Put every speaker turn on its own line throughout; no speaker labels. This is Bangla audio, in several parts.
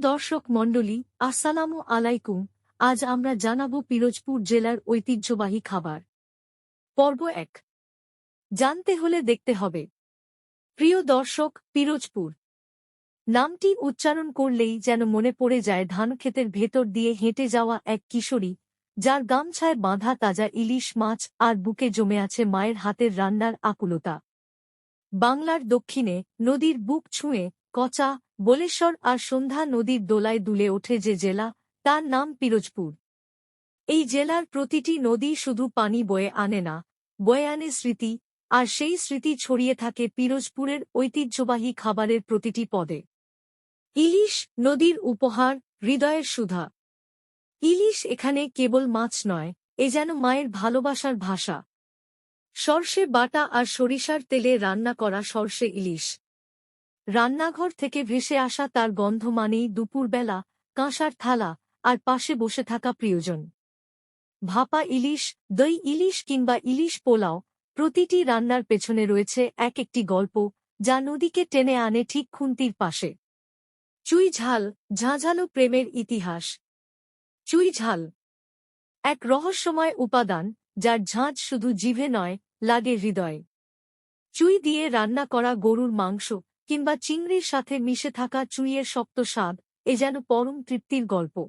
দর্শক মণ্ডলী, আসসালামু আলাইকুম। আজ আমরা জানাব পিরোজপুর জেলার ঐতিহ্যবাহী খাবার। পর্ব এক। জানতে হলে দেখতে হবে। প্রিয় দর্শক, পিরোজপুর। নামটি উচ্চারণ করলেই যেন মনে পড়ে যায় ধান ধানক্ষেতের ভেতর দিয়ে হেঁটে যাওয়া এক কিশোরী, যার গামছায় বাঁধা তাজা ইলিশ মাছ আর বুকে জমে আছে মায়ের হাতের রান্নার আকুলতা। বাংলার দক্ষিণে নদীর বুক ছুঁয়ে কচা, বলেশ্বর আর সন্ধ্যা নদীর দোলায় দুলে ওঠে যে জেলা, তার নাম পিরোজপুর। এই জেলার প্রতিটি নদী শুধু পানি বয়ে আনে না, বয়ে আনে স্মৃতি, আর সেই স্মৃতি ছড়িয়ে থাকে পিরোজপুরের ঐতিহ্যবাহী খাবারের প্রতিটি পদে। ইলিশ নদীর উপহার, হৃদয়ের সুধা। ইলিশ এখানে কেবল মাছ নয়, এ যেন মায়ের ভালোবাসার ভাষা। সর্ষে বাটা আর সরিষার তেলে রান্না করা সর্ষে ইলিশ। রান্নাঘর থেকে ভেসে আসা তার গন্ধ মানেই দুপুরবেলা কাঁসার থালা আর পাশে বসে থাকা প্রিয়জন। ভাপা ইলিশ, দই ইলিশ কিংবা ইলিশ পোলাও প্রতিটি রান্নার পেছনে রয়েছে এক একটি গল্প যা নদীকে টেনে আনে ঠিক খুন্তির পাশে। চুই ঝাল, ঝাঁঝালো প্রেমের ইতিহাস। চুই ঝাল এক রহস্যময় উপাদান যার ঝাঁঝ শুধু জিভে নয়, লাগে হৃদয়। চুই দিয়ে রান্না করা গরুর মাংস কিংবা চিংড়ির সাথে মিশে থাকা চুইয়ের শক্ত স্বাদ, এ যেন পরম তৃপ্তির গল্প।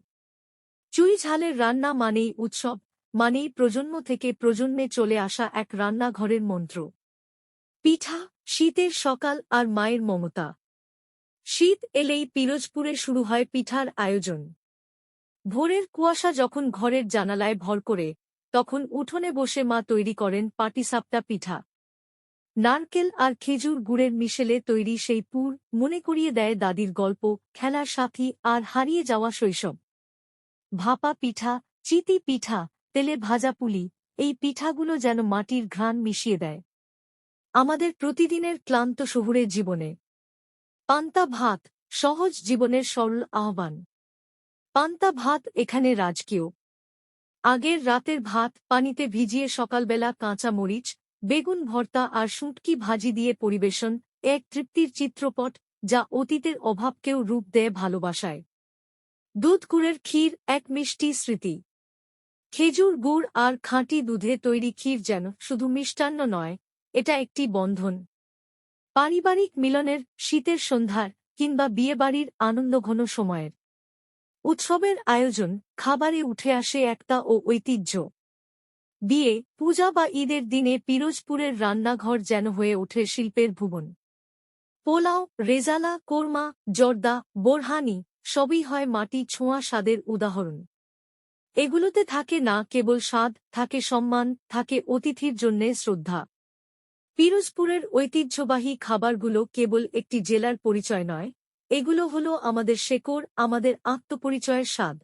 চুই ঝালের রান্না মানেই উৎসব, মানেই প্রজন্ম থেকে প্রজন্মে চলে আসা এক রান্নাঘরের মন্ত্র। পিঠা, শীতের সকাল আর মায়ের মমতা। শীত এলেই পিরোজপুরে শুরু হয় পিঠার আয়োজন। ভোরের কুয়াশা যখন ঘরের জানালায় ভর করে, তখন উঠোনে বসে মা তৈরি করেন পাটিসাপটা পিঠা। নারকেল আর খেজুর গুড়ের মিশেলে তৈরি সেই পুর মনে করিয়ে দেয় দাদির গল্প, খেলার সাথী আর হারিয়ে যাওয়া শৈশব। ভাপা পিঠা, চিতি পিঠা, তেলে ভাজা পুলি, এই পিঠাগুলো যেন মাটির ঘ্রাণ মিশিয়ে দেয়। আমাদের প্রতিদিনের ক্লান্ত শহুরের জীবনে। পান্তা ভাত, সহজ জীবনের সরল আহ্বান। পান্তা ভাত এখানে রাজকীয়। আগের রাতের ভাত পানিতে ভিজিয়ে সকালবেলা কাঁচা মরিচ বেগুন ভর্তা আর শুটকি ভাজি দিয়ে পরিবেশন এক তৃপ্তির চিত্রপট যা অতীতের অভাবকেও রূপ দেয় ভালোবাসায়। দুধ গুড়ের ক্ষীর এক মিষ্টি স্মৃতি। খেজুর গুড় আর খাঁটি দুধে তৈরি ক্ষীর যেন শুধু মিষ্টান্ন নয়, এটা একটি বন্ধন। পারিবারিক মিলনের শীতের সন্ধ্যার কিংবা বিয়েবাড়ির আনন্দঘন সময়ের। উৎসবের আয়োজন খাবারে উঠে আসে একটা ও ঐতিহ্য। বিয়ে পূজা বা ঈদের দিনে পিরোজপুরের রান্নাঘর যেন হয়ে ওঠে শিল্পের ভুবন। পোলাও, রেজালা, কোরমা, জর্দা, বোরহানি সবই হয় মাটি ছোঁয়া স্বাদের উদাহরণ। এগুলোতে থাকে না কেবল স্বাদ, থাকে সম্মান, থাকে অতিথির জন্যে শ্রদ্ধা। পিরোজপুরের ঐতিহ্যবাহী খাবারগুলো কেবল একটি জেলার পরিচয় নয়, এগুলো হল আমাদের শেকড়, আমাদের আত্মপরিচয়ের স্বাদ।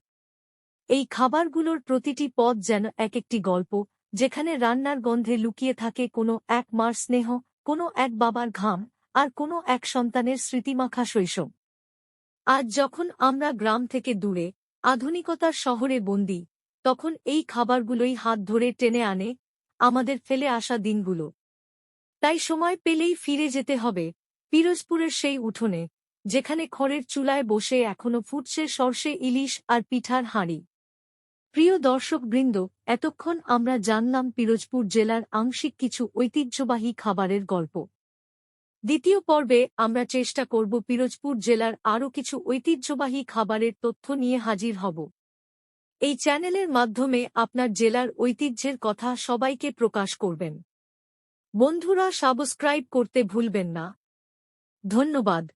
এই খাবারগুলোর প্রতিটি পদ যেন এক একটি গল্প, যেখানে রান্নার গন্ধে লুকিয়ে থাকে কোনো এক মার স্নেহ, কোনো এক বাবার ঘাম, আর কোনো এক সন্তানের স্মৃতিমাখা শৈশব। আজ যখন আমরা গ্রাম থেকে দূরে, আধুনিকতার শহরে বন্দি, তখন এই খাবারগুলোই হাত ধরে টেনে আনে, আমাদের ফেলে আসা দিনগুলো। তাই সময় পেলেই ফিরে যেতে হবে, পিরোজপুরের সেই উঠোনে, যেখানে খড়ের চুলায় বসে এখনও ফুটছে সর্ষে, ইলিশ আর পিঠার হাঁড়ি। প্রিয় দর্শকবৃন্দ, এতক্ষণ আমরা জানলাম পিরোজপুর জেলার আংশিক কিছু ঐতিহ্যবাহী খাবারের গল্প। দ্বিতীয় পর্বে আমরা চেষ্টা করব পিরোজপুর জেলার আরও কিছু ঐতিহ্যবাহী খাবারের তথ্য নিয়ে হাজির হব। এই চ্যানেলের মাধ্যমে আপনার জেলার ঐতিহ্যের কথা সবাইকে প্রকাশ করবেন। বন্ধুরা, সাবস্ক্রাইব করতে ভুলবেন না। ধন্যবাদ।